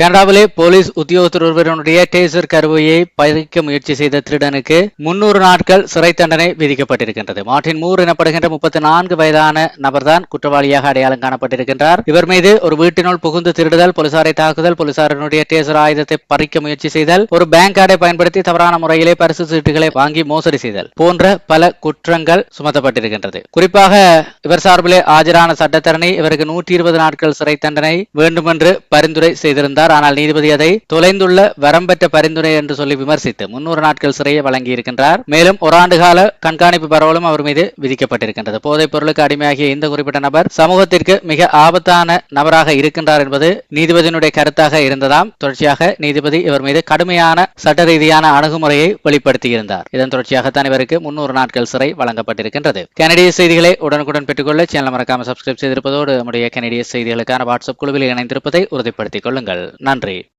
கனடாவிலே police உத்தியோகத்தர் ஒருவருடைய taser கருவையை பறிக்க முயற்சி செய்த திருடனுக்கு முன்னூறு நாட்கள் சிறை தண்டனை விதிக்கப்பட்டிருக்கின்றது. மார்டின் மூர் எனப்படுகின்ற முப்பத்தி நான்கு வயதான நபர்தான் குற்றவாளியாக அடையாளம் காணப்பட்டிருக்கின்றார். இவர் மீது ஒரு வீட்டினுள் புகுந்து திருடுதல் போலீசாரை தாக்குதல் போலீசாரினுடைய டேசர் ஆயுதத்தை பறிக்க முயற்சி செய்தல் ஒரு பேங்க் கார்டை பயன்படுத்தி தவறான முறையிலே பரிசு சீட்டுகளை வாங்கி மோசடி செய்தல் போன்ற பல குற்றங்கள் சுமத்தப்பட்டிருக்கின்றது. குறிப்பாக இவர் சார்பிலே ஆஜரான சட்டத்தரணி இவருக்கு நூற்றி இருபது நாட்கள் சிறை தண்டனை வேண்டுமென்று பரிந்துரை செய்திருந்தார். ஆனால் நீதிபதி அதை தொலைந்துள்ள வரம்பற்ற பரிந்துரை என்று சொல்லி விமர்சித்து முன்னூறு நாட்கள் சிறையை வழங்கியிருக்கின்றார். மேலும் ஒரு ஆண்டு கால கண்காணிப்பு பரவலும் அவர் மீது விதிக்கப்பட்டிருக்கின்றது. போதைப் பொருளுக்கு அடிமையாகிய இந்த குறிப்பிட்ட நபர் சமூகத்திற்கு மிக ஆபத்தான நபராக இருக்கின்றார் என்பது நீதிபதியினுடைய கருத்தாக இருந்ததாம். தொடர்ச்சியாக நீதிபதி இவர் மீது கடுமையான சட்ட ரீதியான அணுகுமுறையை வெளிப்படுத்தியிருந்தார். இதன் தொடர்ச்சியாகத்தான் இவருக்கு முன்னூறு நாட்கள் சிறை வழங்கப்பட்டிருக்கின்றது. கனடிய செய்திகளை உடனுக்குடன் பெற்றுக்கொள்ள சேனல் மறக்காம சப்ஸ்கிரைப் செய்திருப்பதோடு நம்முடைய கனடிய செய்திகளுக்கான வாட்ஸ்அப் குழுவில் இணைந்திருப்பதை உறுதிப்படுத்திக் கொள்ளுங்கள். நன்றி.